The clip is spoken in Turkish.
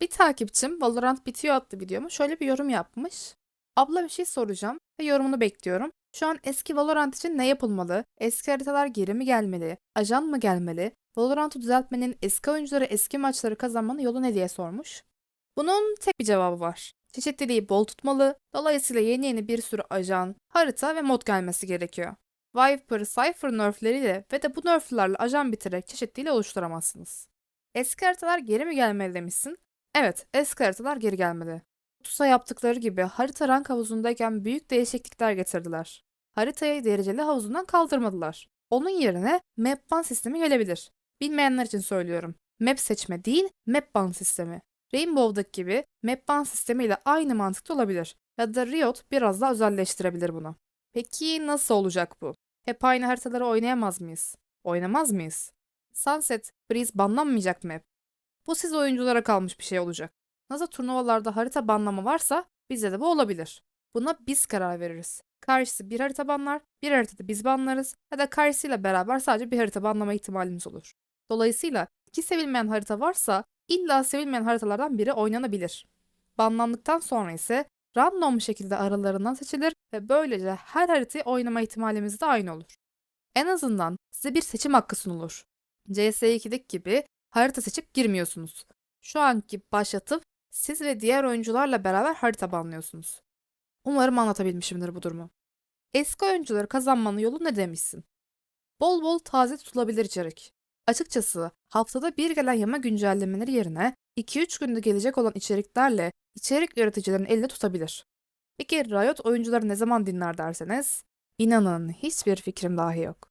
Bir takipçim Valorant bitiyor adlı videoma şöyle bir yorum yapmış. Abla bir şey soracağım ve yorumunu bekliyorum. Şu an eski Valorant için ne yapılmalı? Eski haritalar geri mi gelmeli? Ajan mı gelmeli? Valorant'ı düzeltmenin eski oyuncuları eski maçları kazanmanın yolu ne diye sormuş. Bunun tek bir cevabı var. Çeşitliliği bol tutmalı, dolayısıyla yeni yeni bir sürü ajan, harita ve mod gelmesi gerekiyor. Viper, Cypher nerfleriyle ve de bu nerflerle ajan bitirerek çeşitliliği oluşturamazsınız. Eski haritalar geri mi gelmeli demişsin? Evet, eski haritalar geri gelmeli. TUS'a yaptıkları gibi harita rank havuzundayken büyük değişiklikler getirdiler. Haritayı dereceli havuzundan kaldırmadılar. Onun yerine map ban sistemi gelebilir. Bilmeyenler için söylüyorum. Map seçme değil, map ban sistemi. Rainbow'daki gibi map ban sistemiyle aynı mantıkta olabilir. Ya da Riot biraz daha özelleştirebilir bunu. Peki nasıl olacak bu? Hep aynı haritaları oynayamaz mıyız? Oynamaz mıyız? Sunset, Breeze banlanmayacak mı hep? Bu siz oyunculara kalmış bir şey olacak. Nasıl turnuvalarda harita banlama varsa bizde de bu olabilir. Buna biz karar veririz. Karşısı bir harita banlar, bir haritada biz banlarız ya da karşısıyla beraber sadece bir harita banlama ihtimalimiz olur. Dolayısıyla iki sevilmeyen harita varsa illa sevilmeyen haritalardan biri oynanabilir. Banlandıktan sonra ise random şekilde aralarından seçilir ve böylece her haritayı oynama ihtimalimiz de aynı olur. En azından size bir seçim hakkı sunulur. CS2'deki gibi harita seçip girmiyorsunuz. Şu anki başlatıp siz ve diğer oyuncularla beraber harita banlıyorsunuz. Umarım anlatabilmişimdir bu durumu. Eski oyuncuları kazanmanın yolu ne demişsin? Bol bol taze tutulabilir içerik. Açıkçası haftada bir gelen yama güncellemeleri yerine 2-3 günde gelecek olan içeriklerle içerik üreticilerin elde tutabilir. Peki Riot oyuncuları ne zaman dinler derseniz, inanın hiçbir fikrim dahi yok.